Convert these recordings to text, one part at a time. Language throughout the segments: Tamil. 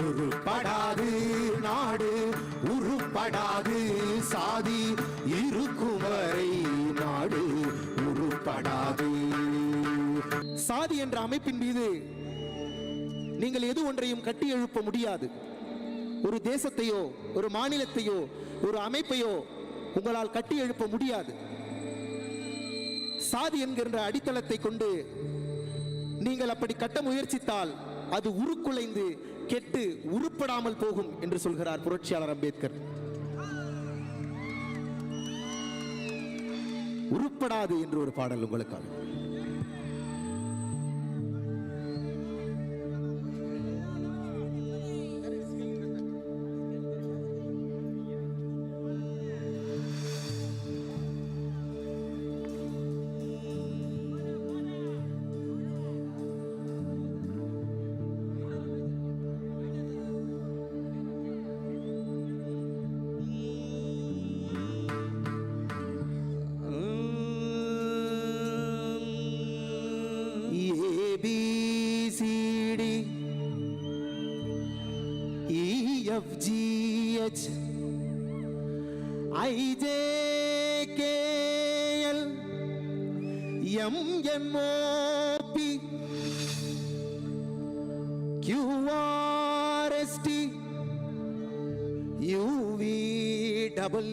உருப்படாது நாடு உருப்படாது சாதி இருக்குவரை நாடு உருப்படாது. சாதி என்ற அமைப்பின் மீது நீங்கள் எது ஒன்றையும் கட்டி எழுப்ப முடியாது. ஒரு தேசத்தையோ ஒரு மாநிலத்தையோ ஒரு அமைப்பையோ உங்களால் கட்டி எழுப்ப முடியாது. சாதி என்கின்ற அடித்தளத்தை கொண்டு நீங்கள் அப்படி கட்ட முயற்சித்தால் அது உருக்குலைந்து கெட்டு உருப்படாமல் போகும் என்று சொல்கிறார் புரட்சியாளர் அம்பேத்கர். உருப்படாது என்று ஒரு பாடல் உங்களுக்காக. FGH IJKL MNOP UVWX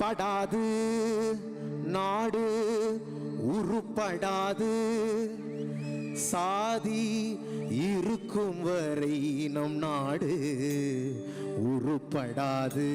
உருப்படாது. நாடு உருப்படாது. சாதி இருக்கும் வரை நம் நாடு உருப்படாது.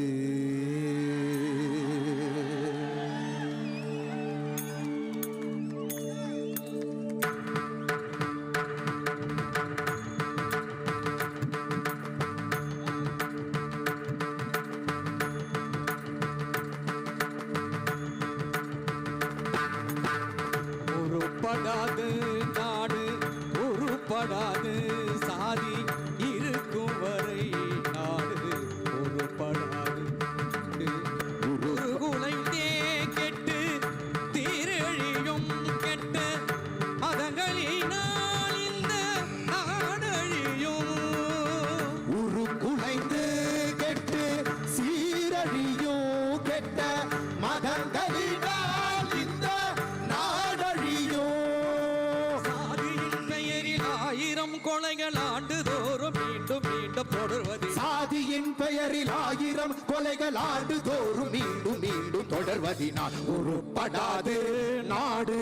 தொடர்வது. சாதியின் பெயரில் ஆயிரம் கொலைகள் ஆண்டு தோறும் மீண்டும் மீண்டும் தொடர்வதினால் உருப்படாது நாடு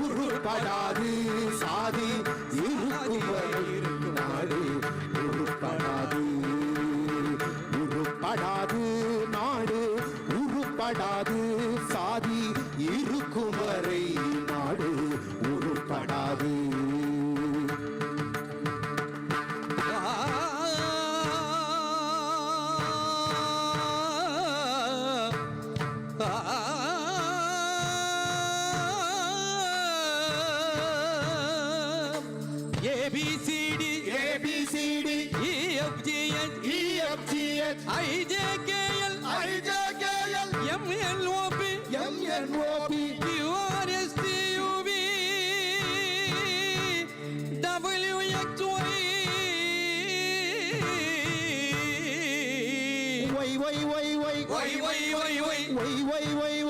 உருப்படாது சாதி இருக்கும் ABCD, EFGH, EFGH, IJKL, IJKL, MNOP, MNOP, URSTUV, WXY, Way,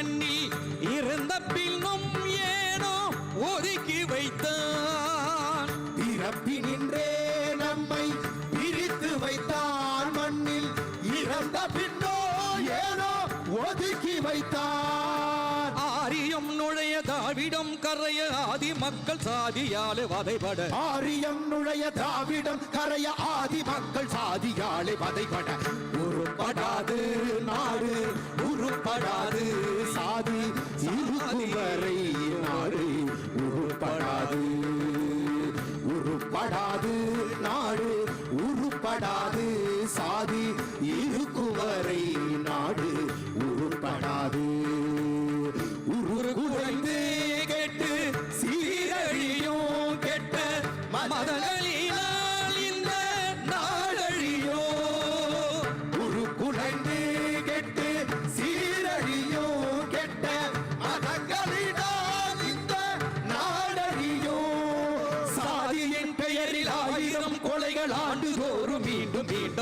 பண்ணி இருந்த பின்னும் ஏனோ ஒதுக்கி வைத்தான். பிறப்பினின்றே நம்மை பிரித்து வைத்தான் மண்ணில். இறந்த பின்னோ ஏனோ ஒதுக்கி வைத்தான் ஆரியம் நுழைய தாவிடம் கரைய ஆதி மக்கள் சாதியாலே வதைபட. ஆரியம் நுழைய தாவிடம் கரைய ஆதி மக்கள் சாதியாலே வதைபட. உருப்படாது நாடு உருப்படாது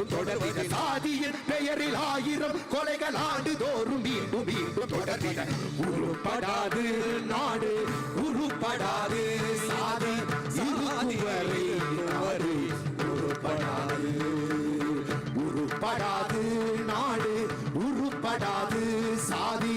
மீண்டும் தொடர்கிற சாதியின் பெயரில் ஆயிரம் கொலைகள் ஆண்டுதோறும் மீண்டும் மீண்டும் தொடர்கிற உருப்படாது நாடு உருப்படாது சாதி இருவரை அவரு உருப்படாது உருப்படாது நாடு உருப்படாது சாதி